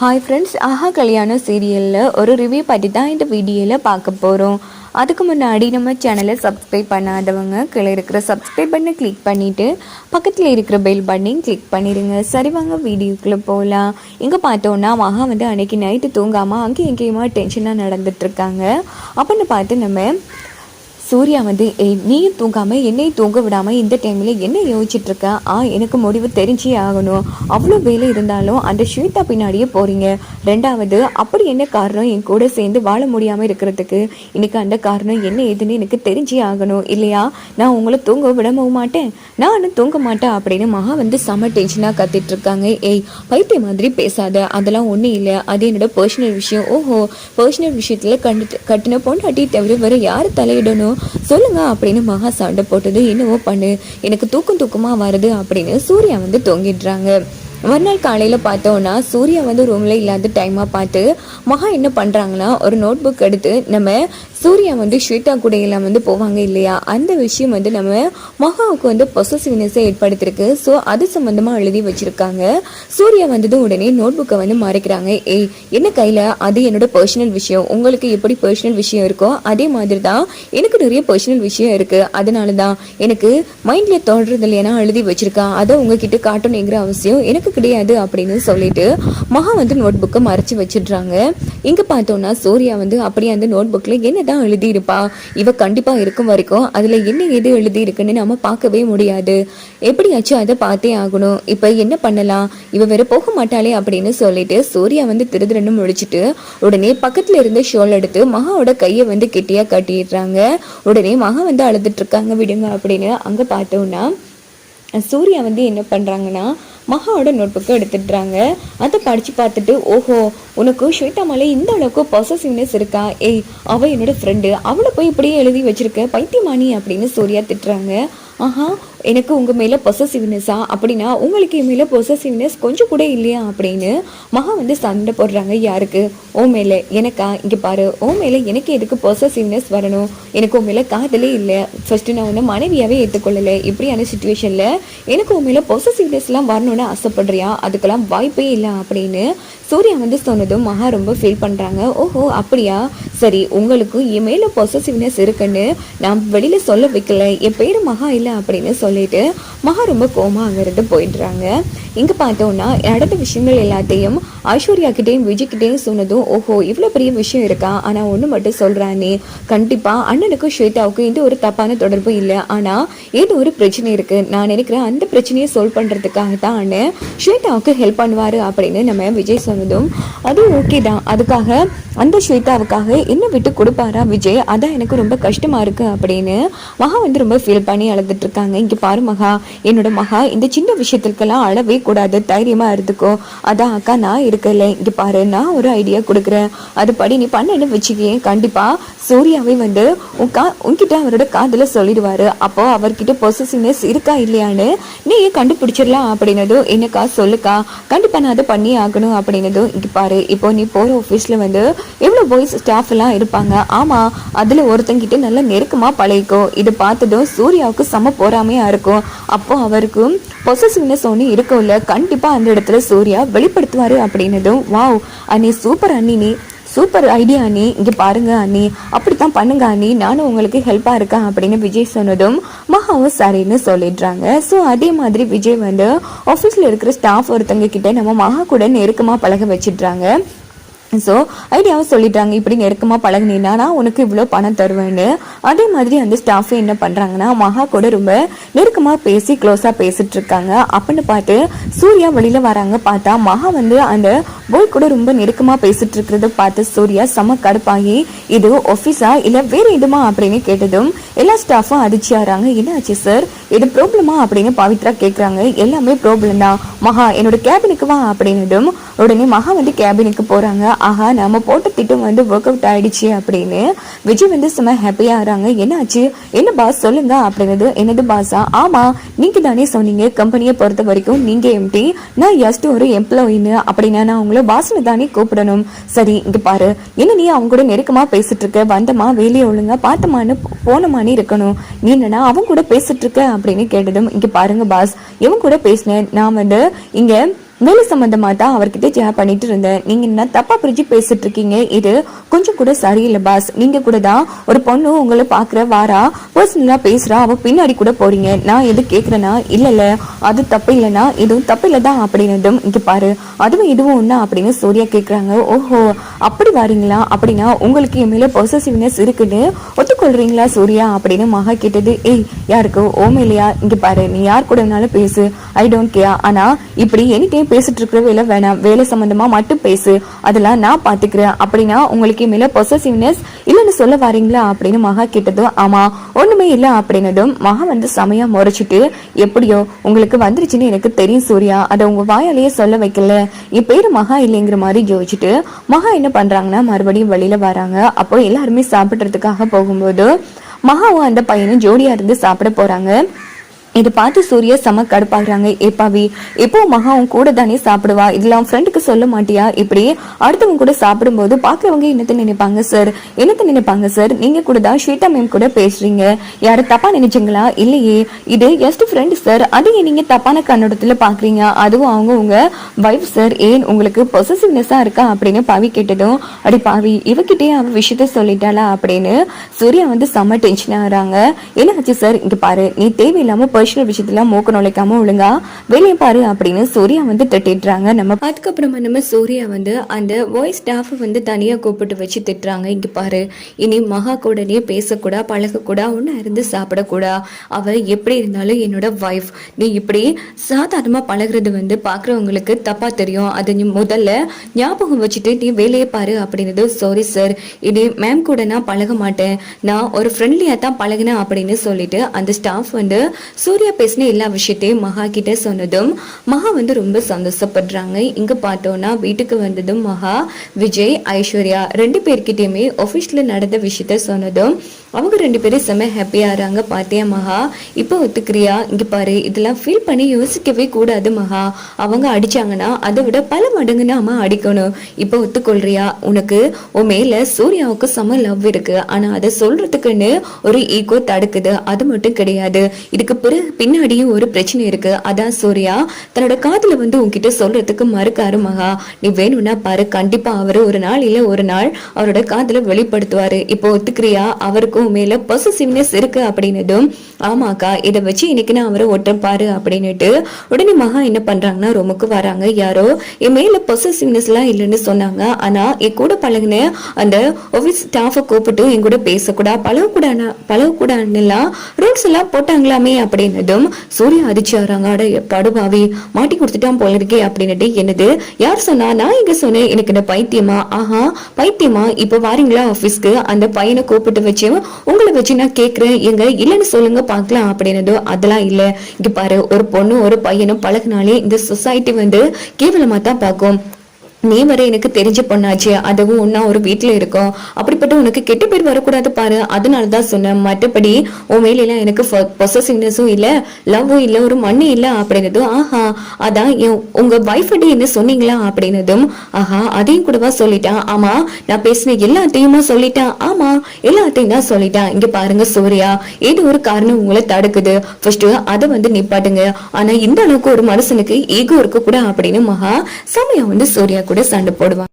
Hi friends ஆஹா கல்யாணம் சீரியலில் ஒரு ரிவ்யூ பற்றி தான் இந்த வீடியோவில் பார்க்க போகிறோம் அதுக்கு முன்னாடி நம்ம சேனலை சப்ஸ்கிரைப் பண்ணாதவங்க கீழே இருக்கிற சப்ஸ்கிரைப் பண்ண கிளிக் பண்ணிவிட்டு பக்கத்தில் இருக்கிற பெல் பட்டனையும் கிளிக் பண்ணிடுங்க. சரி வாங்க வீடியோக்குள்ளே போகலாம் இங்கே பார்த்தோன்னா மகா வந்து அன்னைக்கு நைட்டு தூங்காமல் அங்கேயும் எங்கேயுமா டென்ஷனாக நடந்துட்டுருக்காங்க அப்படின்னு பார்த்து நம்ம சூர்யா வந்து ஏய் நீயும் தூங்காமல் என்னையும் தூங்க விடாமல் இந்த டைமில் என்ன யோசிச்சுட்ருக்க ஆ எனக்கு முடிவு தெரிஞ்சே ஆகணும். அவ்வளோ வேலை இருந்தாலும் அந்த ஸ்வேதா பின்னாடியே போகிறீங்க ரெண்டாவது அப்படி என்ன காரணம் என் கூட சேர்ந்து வாழ முடியாமல் இருக்கிறதுக்கு? இன்னைக்கு அந்த காரணம் என்ன ஏதுன்னு எனக்கு தெரிஞ்சே ஆகணும். இல்லையா? நான் உங்களை தூங்க விடவும் மாட்டேன். நானும் தூங்க மாட்டேன் அப்படின்னு மகா வந்து செம டென்ஷனாக கத்திட்ருக்காங்க ஏய் பைத்திய மாதிரி பேசாத. அதெல்லாம் ஒன்றும் இல்லை. அது என்னோட பர்சனல் விஷயம். ஓஹோ பர்சனல் விஷயத்தில் கண்டு கட்டின பொண்டாட்டி தவிர வேறு யார் தலையிடணும்? சொல்லுங்க அப்படின்னு மகா சண்டை போட்டது என்னவோ பண்ணு. எனக்கு தூக்கம் தூக்கமா வருது அப்படின்னு சூர்யா வந்து தொங்கிடுறாங்க. மறுநாள் காலையில் பார்த்தோன்னா சூர்யா வந்து ரூமில் இல்லாத டைமாக பார்த்து மகா என்ன பண்ணுறாங்கன்னா ஒரு நோட் புக் எடுத்து நம்ம சூர்யா வந்து ஸ்வேதா கூட எல்லாம் வந்து போவாங்க இல்லையா? அந்த விஷயம் வந்து நம்ம மகாவுக்கு வந்து பொசசிவ்னஸை ஏற்படுத்திருக்கு ஸோ அது சம்மந்தமாக எழுதி வச்சுருக்காங்க. சூர்யா வந்ததும் உடனே நோட் புக்கை வந்து மறைக்கிறாங்க. ஏய் என்ன கையில்? அது என்னோட பர்சனல் விஷயம். உங்களுக்கு எப்படி பர்சனல் விஷயம் இருக்கோ அதே மாதிரி தான் எனக்கு நிறைய பர்சனல் விஷயம் இருக்குது அதனால தான் எனக்கு மைண்டில் தோன்றது இல்லையா? எழுதி வச்சுருக்கா அதை உங்ககிட்ட காட்டணுங்கிற அவசியம் எனக்கு கிடையாது அப்படின்னு சொல்லிட்டு மகா வந்து நோட் புக்கை மறைச்சி வச்சிடுறாங்க. இங்கே பார்த்தோன்னா சூர்யா வந்து அப்படியே அந்த நோட் புக்கில் என்னதான் எழுதியிருப்பா. இவ கண்டிப்பாக இருக்கும் வரைக்கும் அதில் என்ன எது எழுதியிருக்குன்னு நம்ம பார்க்கவே முடியாது. எப்படியாச்சும் அதை பார்த்தே ஆகணும். இப்போ என்ன பண்ணலாம்? இவ வேற போக மாட்டாளே அப்படின்னு சொல்லிட்டு சூர்யா வந்து திருதிரன்னு முழிச்சிட்டு உடனே பக்கத்தில் இருந்த ஷோல் எடுத்து மகாவோட கையை வந்து கெட்டியாக கட்டிடுறாங்க. உடனே மகா வந்து அழுதுட்டு இருக்காங்க விடுங்க அப்படின்னு அங்கே பார்த்தோன்னா சூர்யா வந்து என்ன பண்ணுறாங்கன்னா மகாவோட நோட் புக்கை எடுத்துடுறாங்க. அதை படித்து பார்த்துட்டு ஓஹோ உனக்கு ஸ்வேதா மேலே இந்த அளவுக்கு பொசசிவ்னஸ் இருக்கா? ஏய் அவள் என்னோட ஃப்ரெண்டு அவளை போய் இப்படியே எழுதி வச்சிருக்க பைத்தியமானி அப்படின்னு சூர்யா திட்டுறாங்க. ஆஹா எனக்கு உங்கள் மேலே பொசசிவ்னஸ்ஸா அப்படின்னா உங்களுக்கு என் மேலே பொசசிவ்னஸ் கொஞ்சம் கூட இல்லையா அப்படின்னு மகா வந்து சண்டை போடுறாங்க. யாருக்கு? ஓ மேலே. எனக்கா? இங்கே பாரு. ஓ மேலே எனக்கு எதுக்கு பொசசிவ்னஸ் வரணும்? எனக்கு உன் மேலே காதலே இல்லை. ஃபஸ்ட்டு நான் ஒன்று மனைவியாகவே ஏற்றுக்கொள்ளலை இப்படியான சுச்சுவேஷனில் எனக்கு உன் மேலே பொசசிவ்னஸ்லாம் வரணும்னு ஆசைப்படுறியா? அதுக்கெல்லாம் வாய்ப்பே இல்லை அப்படின்னு சூர்யா வந்து சொன்னதும் மகா ரொம்ப ஃபீல் பண்ணுறாங்க ஓஹோ அப்படியா? சரி உங்களுக்கு என் மேலே பொசசிவ்னஸ் இருக்குன்னு நான் வெளியில் சொல்ல வைக்கல. என் பேர் மகா இல்லை அப்படின்னு சொல்லிட்டு மகா ரொம்ப கோமா அங்கிருந்து போயிடுறாங்க. இங்கே பார்த்தோன்னா நடந்த விஷயங்கள் எல்லாத்தையும் ஐஸ்வர்யாக்கிட்டேயும் விஜய்கிட்டேயும் விஜய் சொன்னதும் ஓஹோ இவ்வளோ பெரிய விஷயம் இருக்கா? ஆனால் ஒன்று மட்டும் சொல்கிறானே கண்டிப்பாக அண்ணனுக்கும் ஸ்வேதாவுக்கும் இது ஒரு தப்பான தொடர்பு இல்லை. ஆனால் ஏதோ ஒரு பிரச்சனை இருக்குது நான் நினைக்கிறேன் அந்த பிரச்சனையை சால்வ் பண்ணுறதுக்காக தான் அண்ணன் ஸ்வேதாவுக்கு ஹெல்ப் பண்ணுவார் அப்படின்னு நம்ம விஜய் சொன்னதும் அது ஓகே தான். அதுக்காக அந்த ஸ்வேதாவுக்காக என்ன விட்டு கொடுப்பாரா விஜய்? அதான் எனக்கு ரொம்ப கஷ்டமா இருக்கு அப்படின்னு மகா வந்து ரொம்ப ஃபீல் பண்ணி அழுதுட்டு இருக்காங்க. இங்கே பாரு மகா என்னோட மகா இந்த சின்ன விஷயத்துக்கெல்லாம் அழவே கூடாது தைரியமா இருந்துக்கோ. அதான் அக்கா நான் இருக்கல இங்க பாரு நான் ஒரு ஐடியா கொடுக்குறேன். அதுபடி நீ பண்ணன்னு வச்சுக்கேன் கண்டிப்பா சூர்யாவே வந்து உன் கா உன்கிட்ட அவரோட காதல சொல்லிடுவாரு. அப்போ அவர்கிட்ட பொசசிவ்னஸ் இருக்கா இல்லையான்னு நீ கண்டுபிடிச்சிடலாம் அப்படின்னதும் என்னக்கா சொல்லுக்கா? கண்டிப்பா நான் அதை பண்ணி ஆகணும் அப்படின்னதும் இங்க பாரு இப்போ நீ போற ஆஃபீஸில் வந்து எவ்வளோ பாய்ஸ் ஸ்டாஃப் எல்லாம் இருப்பாங்க? ஆமா அதுல ஒருத்தங்கிட்ட நல்லா நெருக்கமா பழகிக்கோ. இது பார்த்ததும் சூர்யாவுக்கு செம போறாமையா இருக்கும். அப்போ அவருக்கும் பொசசிவ்னஸ் ஒன்று இருக்கும்ல. கண்டிப்பா அந்த இடத்துல சூர்யா வெளிப்படுத்துவாரு அப்படின்னதும் வாவ் அண்ணி சூப்பர் அண்ணி நீ. சூப்பர் ஐடியா அண்ணி. இங்கே பாருங்க அண்ணி. அப்படித்தான் பண்ணுங்க அண்ணி. நானும் உங்களுக்கு ஹெல்ப்பாக இருக்கேன் அப்படின்னு விஜய் சொன்னதும் மகாவும் சரின்னு சொல்லிடுறாங்க. ஸோ அதே மாதிரி விஜய் வந்து ஆஃபீஸில் இருக்கிற ஸ்டாஃப் ஒருத்தங்க கிட்ட நம்ம மகா கூட நெருக்கமாக பழக வச்சிடுறாங்க. ஸோ ஐடியாவும் சொல்லிட்டாங்க. இப்படி நெருக்கமாக பழகுனீங்கன்னா நான் உனக்கு இவ்வளோ பணம் தருவேன்னு. அதே மாதிரி அந்த ஸ்டாஃப் என்ன பண்ணுறாங்கன்னா மகா கூட ரொம்ப நெருக்கமாக பேசி க்ளோஸாக பேசிட்டு இருக்காங்க அப்படின்னு பார்த்து சூர்யா வெளியில் வராங்க. பார்த்தா மகா வந்து அந்த போய் கூட ரொம்ப நெருக்கமாக பேசிட்டு இருக்கிறத பார்த்து சூர்யா செம கடுப்பாகி இது ஆஃபீஸா இல்லை வேறு எதுமா அப்படின்னு கேட்டதும் எல்லா ஸ்டாஃபும் அதிர்ச்சியாகிறாங்க என்னாச்சு சார் இது ப்ராப்ளமா அப்படின்னு பவித்ரா கேட்குறாங்க எல்லாமே ப்ராப்ளம் தான். மகா என்னோட கேபினுக்கு வா அப்படின்னதும் உடனே மகா வந்து கேபினுக்கு போகிறாங்க ஆஹா நம்ம போட்ட திட்டம் வந்து ஒர்க் அவுட் ஆயிடுச்சு அப்படின்னு. விஜய் வந்து செம்ம ஹாப்பியாக ஆகிறாங்க என்னாச்சு? என்ன பாஸ் சொல்லுங்க அப்படின்னது என்னது பாஸா ஆமாம் நீங்கள் தானே சொன்னீங்க. கம்பெனியை பொறுத்த வரைக்கும் நீங்கள் எம்டி நான் ஜஸ்ட் ஒரு எம்ப்ளாயின்னு அப்படின்னா நான் உங்களை பாஸ்னு தானே கூப்பிடணும். சரி இங்கே பாரு. என்ன நீ அவங்க கூட நெருக்கமாக பேசிட்டு இருக்க? வந்தமா வேலையை ஒழுங்கா பார்த்தமான்னு போனமான்னு இருக்கணும். நீ என்னன்னா அவன் கூட பேசிட்டு இருக்க? அப்படின்னு கேட்டதும் இங்கே பாருங்க பாஸ் இவன் கூட பேசினேன். நான் வந்து இங்கே வேலை சம்பந்தமா தான் அவர்கிட்ட ஷேர் பண்ணிட்டு இருந்தேன். நீங்க என்ன தப்பா பிரிச்சு பேசிட்டு இருக்கீங்க இது கொஞ்சம் கூட சரியில்லை பாஸ் நீங்க கூட தான் ஒரு பொண்ணு உங்களை பாக்குற வாரா பர்சனலா பேசுறா அவ பின்னாடி கூட போறீங்க. நான் எது கேக்குறேன்னா இல்ல இல்ல அது தப்பு இல்லைன்னா இதுவும் தப்பு இல்லதான் அப்படின்னதும் இங்க பாரு. அதுவும் இதுவும் ஒண்ணா அப்படின்னு சூர்யா கேக்குறாங்க. ஓஹோ அப்படி வரீங்களா? அப்படின்னா உங்களுக்கு என் மேல பொசசிவ்னஸ் இருக்குன்னு ஒத்துக்கொள்றீங்களா சூர்யா? அப்படின்னு மகா கேட்டது. ஏய் யாருக்கு? ஓமே இல்லையா இங்க பாரு நீ யார் கூட வேணாலும் பேசு. ஐ டோன்ட் கேர் ஆனா இப்படி எனி டைம் பேசிட்டு இருக்கிற வேலை வேணாம் வேலை சம்பந்தமா மட்டும் பேசு. அதெல்லாம் நான் பாத்துக்கிறேன். அப்படின்னா உங்களுக்கு மேல பொசசிவ்னஸ் இல்லைன்னு சொல்ல வரீங்களா அப்படின்னு மகா கேட்டதும் ஆமா ஒண்ணுமே இல்லை அப்படின்னதும் மகா வந்து செமையா முறைச்சிட்டு எப்படியோ உங்களுக்கு வந்துருச்சுன்னு எனக்கு தெரியும் சூர்யா. அதை உங்க வாயாலேயே சொல்ல வைக்கல. என் பேரு மகா இல்லைங்கிற மாதிரி யோசிச்சுட்டு மகா என்ன பண்றாங்கன்னா மறுபடியும் வெளியில வராங்க. அப்போ எல்லாருமே சாப்பிட்றதுக்காக போகும்போது மகாவும் அந்த பையனும் ஜோடியா இருந்து சாப்பிட போறாங்க. இதை பார்த்து சூர்யா செம கடுப்பாகிறாங்க. ஏப்பாவி எப்போ மகா உன் கூட தானே சாப்பிடுவா? இதெல்லாம் அவன் ஃப்ரெண்டுக்கு சொல்ல மாட்டியா? இப்படி அடுத்தவங்க கூட சாப்பிடும்போது பார்க்குறவங்க என்னத்த நினைப்பாங்க சார் என்னத்த நினைப்பாங்க சார் நீங்க கூட தான் ஸ்வீட்டா மேம் கூட பேசுறீங்க. யாரும் தப்பா நினைச்சீங்களா? இல்லையே. இது ஜஸ்ட் ஃப்ரெண்ட் சார் அதையே நீங்க தப்பான கண்ணோட்டத்துல பாக்குறீங்க அதுவும் அவங்க உங்க வைஃப் சார் ஏன் உங்களுக்கு பொசசிவ்னஸா இருக்கா அப்படின்னு பாவி கேட்டதும் அடி பாவி இவகிட்டே அவன் விஷயத்த சொல்லிட்டாளா அப்படின்னு சூர்யா வந்து செம்ம டென்ஷன் ஆகிறாங்க. என்ன ஆச்சு சார் இங்க பாரு. நீ தேவையில்லாம பர்சனல் விஷயத்துல மூக்க நுழைக்காம ஒழுங்கா வெளியே பாரு அப்படின்னு சூர்யா வந்து திட்டிடுறாங்க. நம்ம அதுக்கப்புறமா நம்ம சூர்யா வந்து அந்த வாய்ஸ் ஸ்டாஃப் வந்து தனியா கூப்பிட்டு வச்சு திட்டுறாங்க. இங்க பாரு இனி மகா கூடனே பேசக்கூடா பழகக்கூடா ஒன்னா இருந்து சாப்பிடக்கூடா. அவ எப்படி இருந்தாலும் என்னோட வைஃப் நீ இப்படி சாதாரணமா பழகுறது வந்து பாக்குறவங்களுக்கு தப்பா தெரியும். அதை நீ முதல்ல ஞாபகம் வச்சுட்டு நீ வேலையை பாரு அப்படின்னது சாரி சார் இனி மேம் கூட நான் பழக மாட்டேன். நான் ஒரு ஃப்ரெண்ட்லியா தான் பழகினேன் அப்படின்னு சொல்லிட்டு அந்த ஸ்டாஃப் வந்து சூர்யா பேசின எல்லா விஷயத்தையும் மகா கிட்ட சொன்னதும் மகா வந்து ரொம்ப சந்தோஷப்படுறாங்க. இங்க பார்த்தோம்னா வீட்டுக்கு வந்ததும் மகா விஜய் ஐஸ்வர்யா ரெண்டு பேர்கிட்டயுமே ஆஃபீஸ்ல நடந்த விஷயத்த சொன்னதும் அவங்க ரெண்டு பேரும் செம்ம ஹாப்பியா ஆறாங்க பார்த்தியா மகா? இப்போ ஒத்துக்கிறியா? இங்க பாரு இதெல்லாம் ஃபீல் பண்ணி யோசிக்கவே கூடாது மகா. அவங்க அடிச்சாங்கன்னா அதை விட பல மடங்கு நாம அடிக்கணும். இப்போ ஒத்துக்கொள்றியா? உனக்கு உன் மேல சூர்யாவுக்கு செம லவ் இருக்கு. ஆனா அதை சொல்றதுக்குன்னு ஒரு ஈகோ தடுக்குது. அது மட்டும் கிடையாது. இதுக்கு பிறகு பின்னாடியும் ஒரு பிரச்சனை இருக்கு. அதான் சூர்யா தன்னோட காதுல வந்து உன்கிட்ட சொல்றதுக்கு மறுக்காரு மகா. நீ வேணும்னா பாரு கண்டிப்பா அவரு ஒரு நாள் இல்ல ஒரு நாள் அவரோட காதுல வெளிப்படுத்துவாரு. இப்போ ஒத்துக்கிறியா? அவருக்கும் மேல பொசசிவ்னஸ் இருக்கு அப்படின்னதும் ஆமாக்கா இதை வச்சு இன்னைக்கு நான் அவரை ஒட்டம் பாரு அப்படின்னுட்டு உடனே மகா என்ன பண்றாங்கன்னா ரொம்பக்கு வராங்க. யாரோ என் மேல பொசசிவ்னஸ் எல்லாம் இல்லைன்னு சொன்னாங்க. ஆனா என் கூட பழகுன அந்த ஆஃபீஸ் ஸ்டாஃபை கூப்பிட்டு என் கூட பேசக்கூடா பழகக்கூடாது பழகக்கூடாதுலாம் ரூல்ஸ் எல்லாம் போட்டாங்களாமே அப்படின்னதும் சூர்யா அதிர்ச்சி படுபாவி மாட்டி கொடுத்துட்டான் போல இருக்கே அப்படின்னுட்டு என்னது? யார் சொன்னா? நான் இங்க சொன்னேன்? எனக்கு இந்த பைத்தியமா? ஆஹா பைத்தியமா? இப்ப வாரீங்களா ஆபீஸ்க்கு அந்த பையனை கூப்பிட்டு வச்சு உங்களை வச்சு நான் கேக்குறேன். எங்க? இல்லைன்னு சொல்லுங்க பார்க்கலாம் அப்படின்னதும் அதெல்லாம் இல்ல. இங்க பாரு ஒரு பொண்ணு ஒரு பையனும் பழகினாலே இந்த சொசைட்டி வந்து கேவலமா தான் பார்க்கும். நீ வர எனக்கு தெரிஞ்ச பொண்ணாச்சு அதுவும் ஒன்னா ஒரு வீட்டுல இருக்கோம். அப்படிப்பட்ட உனக்கு கெட்ட பேர் வரக்கூடாது பாரு. அதனால தான் சொன்னேன். மற்றபடி உன் மேல எல்லாம் எனக்கு பொசசிங்னஸும் இல்ல லவ்வும் இல்ல ஒரு மண்ணு இல்ல அப்படின்னதும் ஆஹா அதான் என் உங்க வைஃப் என்ன சொன்னீங்களா அப்படின்னதும் ஆஹா அதையும் கூடவா சொல்லிட்டான். ஆமா நான் பேசின எல்லாத்தையுமா சொல்லிட்டேன். ஆமா எல்லாத்தையும் தான் சொல்லிட்டான். இங்க பாருங்க சூர்யா ஏதோ ஒரு காரணம் உங்களை தடுக்குது. ஃபர்ஸ்ட் அதை வந்து நிப்பாட்டுங்க. ஆனா இந்த அளவுக்கு ஒரு மனுஷனுக்கு ஈகோ இருக்க கூட அப்படின்னு மகா சமயம் வந்து சூர்யா கூட சண்டை போடுவான்